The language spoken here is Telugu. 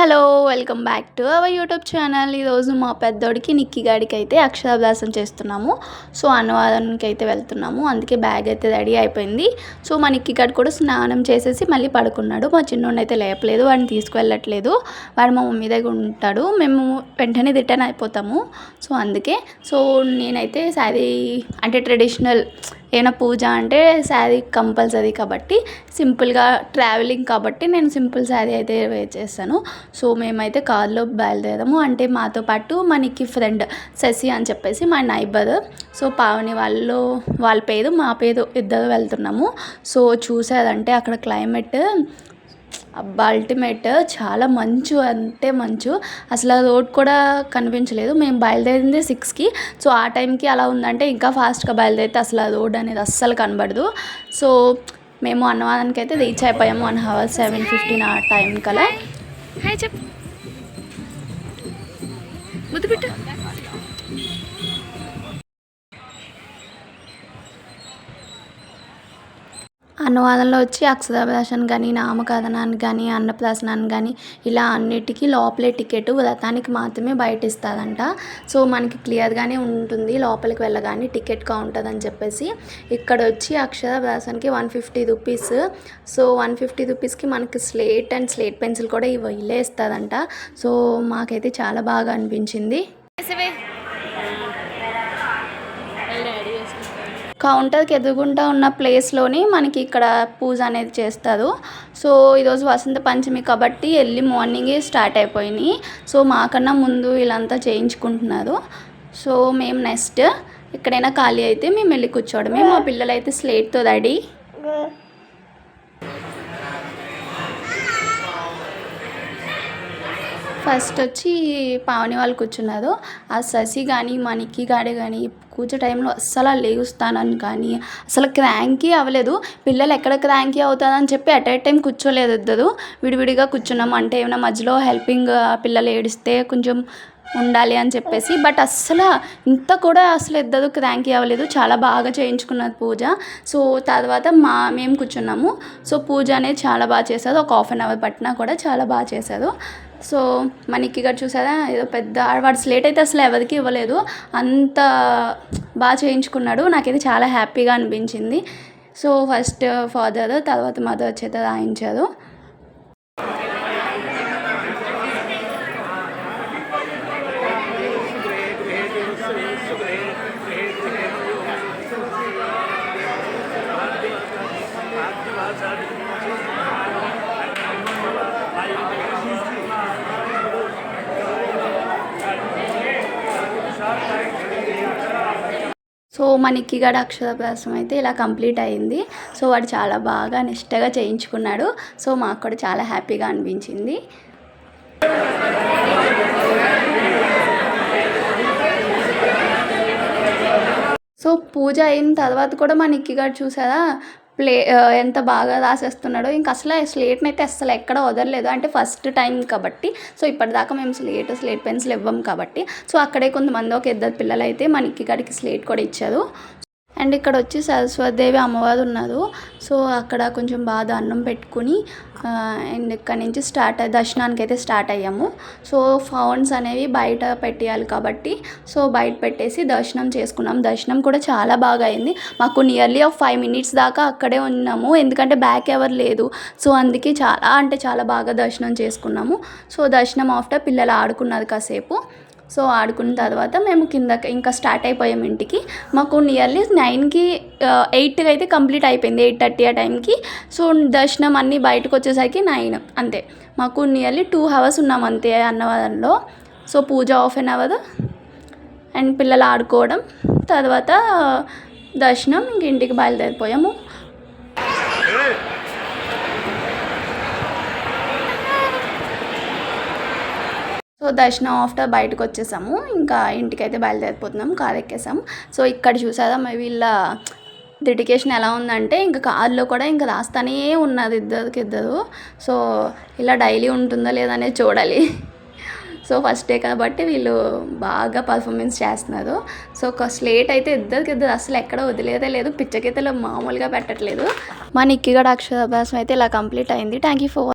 Hello welcome back to our YouTube channel. ఈరోజు మా పెద్దోడికి నిక్కి గాడికి అయితే అక్షరాభ్యాసం చేస్తున్నాము. సో అనువాదానికి అయితే వెళ్తున్నాము. అందుకే బ్యాగ్ అయితే రెడీ అయిపోయింది. సో మా నిక్కి గాడు కూడా స్నానం చేసేసి మళ్ళీ పడుకున్నాడు. మా చిన్నోడిని అయితే లేపలేదు వాడిని తీసుకువెళ్ళట్లేదు. వాడు మా మమ్మీ దగ్గర ఉంటాడు. మేము వెంటనే రిటర్న్ అయిపోతాము. సో అందుకే. సో నేనైతే శారీ అంటే ట్రెడిషనల్ ఏమైనా పూజ అంటే శారీ కంపల్సరీ కాబట్టి సింపుల్గా ట్రావెలింగ్ కాబట్టి నేను సింపుల్ శారీ అయితే వేర్ చేస్తాను. సో మేమైతే కార్లో బయలుదేరాము. అంటే మాతో పాటు మనకి ఫ్రెండ్ శశి అని చెప్పేసి మా నైబర్. సో పావని వాళ్ళు వాళ్ళ పేరు మా పేరు ఇద్దరు వెళ్తున్నాము. సో చూసారంటే అక్కడ క్లైమేట్ అబ్బా అల్టిమేట్ చాలా మంచు అంటే మంచు. అసలు రోడ్ కూడా కనిపించలేదు. మేము బయలుదేరింది సిక్స్కి సో ఆ టైంకి అలా ఉందంటే ఇంకా ఫాస్ట్గా బయలుదేరితే అసలు ఆ రోడ్ అనేది అస్సలు కనబడదు. సో మేము అన్నవాదానికి అయితే రీచ్ అయిపోయాము వన్ అవర్ సెవెన్ ఫిఫ్టీన్ ఆ టైం కల హాయ్ చెప్పు. ముద్దు పెట్టు. అనువాదంలో వచ్చి అక్షరాభ్యాసం కానీ నామకరణాన్ని కానీ అన్నప్రాసనాన్ని కానీ ఇలా అన్నిటికీ లోపలే టికెట్ వ్రతానికి మాత్రమే బయట ఇస్తారంట సో మనకి క్లియర్గానే ఉంటుంది లోపలికి వెళ్ళగానే టికెట్ కౌంటర్ అని చెప్పేసి. ఇక్కడ వచ్చి అక్షరాభ్యాసానికి one fifty rupees. So one fifty రూపీస్కి మనకి స్లేట్ అండ్ స్లేట్ పెన్సిల్ కూడా ఇవ్వలే ఇస్తారంట సో మాకైతే చాలా బాగా అనిపించింది. కౌంటర్కి ఎదురుగుంటా ఉన్న ప్లేస్లోని మనకి ఇక్కడ పూజ అనేది చేస్తారు. సో ఈరోజు వసంత పంచమి కాబట్టి ఎర్లీ మార్నింగే స్టార్ట్ అయిపోయినాయి. సో మాకన్నా ముందు వీళ్ళంతా చేయించుకుంటున్నారు. సో మేము నెక్స్ట్ ఎక్కడైనా ఖాళీ అయితే మేము వెళ్ళి కూర్చోవడమే. మా పిల్లలైతే స్లేట్తో రెడీ. ఫస్ట్ వచ్చి పావని వాళ్ళు కూర్చున్నారు. ఆ శశి కానీ మనకి గాడి కానీ కూర్చో టైంలో అస్సలు లేగుస్తానని కానీ అసలు క్రాంకీ అవ్వలేదు. పిల్లలు ఎక్కడ క్రాంకీ అవుతుందని చెప్పి అట్ ఏ టైం కూర్చోలేదు ఇద్దరు. విడివిడిగా కూర్చున్నాం. అంటే ఏమైనా మధ్యలో హెల్పింగ్ పిల్లలు ఏడిస్తే కొంచెం ఉండాలి అని చెప్పేసి. బట్ అస్సలు ఇంత కూడా అసలు ఇద్దరు యూ అవ్వలేదు. చాలా బాగా చేయించుకున్నది పూజ. సో తర్వాత మా మేము కూర్చున్నాము. సో పూజ అనేది చాలా బాగా చేశారు ఒక హాఫ్ అన్ అవర్ పట్టినా కూడా చాలా బాగా చేశారు సో మనకి ఇక్కడ చూసారా? ఏదో పెద్ద వాడు స్లేట్ అయితే అసలు ఎవరికి ఇవ్వలేదు. అంత బాగా చేయించుకున్నాడు. నాకైతే చాలా హ్యాపీగా అనిపించింది. సో ఫస్ట్ ఫాదర్ తర్వాత మదర్ చేత రాయించారు. సో మనకి గడ అక్షరాభ్యాసం అయితే ఇలా కంప్లీట్ అయింది. సో వాడు చాలా బాగా నిష్టగా చేయించుకున్నాడు. సో మాకు కూడా చాలా హ్యాపీగా అనిపించింది. సో పూజ అయిన తర్వాత కూడా మా నిక్కిగాడు చూసారా? ప్లే ఎంత బాగా రాసేస్తున్నాడో. ఇంకా అసలు స్లేట్ని అయితే అసలు ఎక్కడ వదలలేదు. అంటే ఫస్ట్ టైం కాబట్టి. సో ఇప్పటిదాకా మేము స్లేట్ స్లేట్ పెన్సిల్ ఇవ్వం కాబట్టి. సో అక్కడే కొంతమంది ఒక ఇద్దరు పిల్లలు అయితే మనకి ఇక్కడికి స్లేట్ కూడా ఇచ్చారు. అండ్ ఇక్కడ వచ్చి సరస్వతిదేవి అమ్మవారు ఉన్నారు. సో అక్కడ కొంచెం బాగా అన్నం పెట్టుకుని అండ్ ఇక్కడ నుంచి స్టార్ట్ దర్శనానికి అయితే స్టార్ట్ అయ్యాము. సో ఫౌండ్స్ అనేవి బయట పెట్టేయాలి కాబట్టి సో బయట పెట్టేసి దర్శనం చేసుకున్నాం. దర్శనం కూడా చాలా బాగా అయింది. మాకు నియర్లీ ఒక ఫైవ్ మినిట్స్ దాకా అక్కడే ఉన్నాము. ఎందుకంటే బ్యాక్ ఎవరు లేదు. సో అందుకే చాలా అంటే చాలా బాగా దర్శనం చేసుకున్నాము. సో దర్శనం ఆఫ్టర్ పిల్లలు ఆడుకున్నారు కాసేపు. సో ఆడుకున్న తర్వాత మేము కిందకి ఇంకా స్టార్ట్ అయిపోయాం ఇంటికి. మాకు నియర్లీ నైన్కి ఎయిట్కి అయితే కంప్లీట్ అయిపోయింది ఎయిట్ థర్టీ ఆ టైంకి. సో దర్శనం అన్నీ బయటకు వచ్చేసరికి నైన్ అంతే. మాకు నియర్లీ టూ అవర్స్ ఉన్నాం అంతే అన్నవరంలో. So puja half an hour and పిల్లలు ఆడుకోవడం. తర్వాత దర్శనం ఇంక ఇంటికి బయలుదేరిపోయాము సో దర్శనం ఆఫ్టర్ బయటకు వచ్చేసాము ఇంకా ఇంటికైతే బయలుదేరిపోతున్నాం కార్ ఎక్కేసాము సో ఇక్కడ చూసారా మరి వీళ్ళ డెడికేషన్ ఎలా ఉందంటే ఇంకా కార్లో కూడా ఇంకా రాస్తానే ఉన్నది ఇద్దరికి ఇద్దరు సో ఇలా డైలీ ఉంటుందో లేదనేది చూడాలి. సో ఫస్ట్ డే కాబట్టి వీళ్ళు బాగా పర్ఫార్మెన్స్ చేస్తున్నారు. సో ఒక స్లేట్ అయితే ఇద్దరికి ఇద్దరు అసలు ఎక్కడ వదిలేదే లేదు. పిచ్చకైతే మామూలుగా పెట్టట్లేదు. మా నిక్కిగడ అక్షరాభ్యాసం అయితే ఇలా కంప్లీట్ అయింది. Thank you for